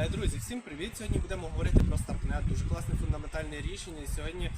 Е, Друзі, всім привіт! Сьогодні будемо говорити про Starknet. Дуже класне фундаментальне рішення. Сьогодні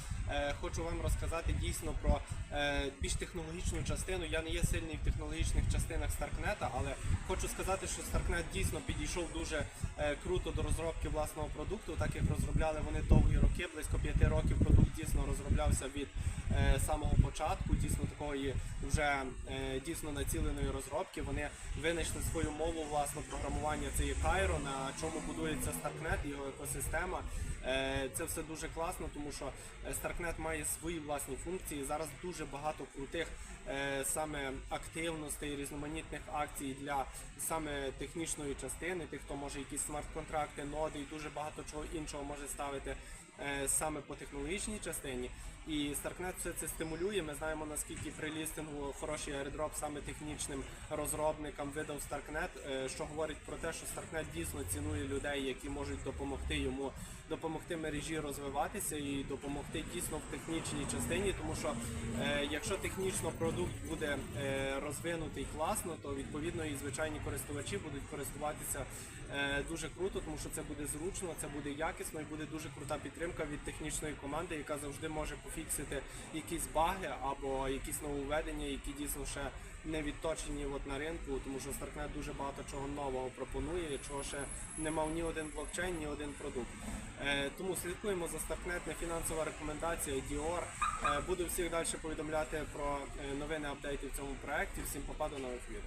хочу вам розказати дійсно про е, більш технологічну частину. Я не є сильний в технологічних частинах Starknet, але хочу сказати, що Starknet дійсно підійшов дуже е, круто до розробки власного продукту, так як розробляли вони довгі роки, близько п'яти років продукт дійсно розроблявся від е, самого початку, дійсно такої вже е, дійсно націленої розробки. Вони винайшли свою мову власного програмування. Це є Cairo, на чому будується Starknet, його екосистема. Е, Це все дуже класно, тому що е, Starknet має свої власні функції. Зараз дуже багато крутих е, саме активностей, різноманітних акцій для саме технічної частини, тих, хто може якісь смарт-контракти, ноди і дуже багато чого іншого може ставити е, саме по технологічній частині. І Starknet все це стимулює. Ми знаємо наскільки при лістингу хороший airdrop саме технічним розробникам видав Starknet, е, що говорить про те, що Starknet дійсно цінує людей, які можуть допомогти йому допомогти мережі розвиватися і допомогти дійсно в технічній частині, тому що е, якщо технічно продукт буде е, розвинутий класно, то відповідно і звичайні користувачі будуть користуватися е, дуже круто, тому що це буде зручно, це буде якісно і буде дуже крута підтримка від технічної команди, яка завжди може пофіксити якісь баги або якісь нововведення, які дійсно ще не відточені от на ринку, тому що Starknet дуже багато чого нового пропонує, чого ще не мав ні один блокчейн, ні один продукт. Е, тому слідкуємо за Starknet, не фінансова рекомендація Dior. Е, буду всіх далі повідомляти про е, новини апдейти в цьому проєкті. Всім попаду на ефір.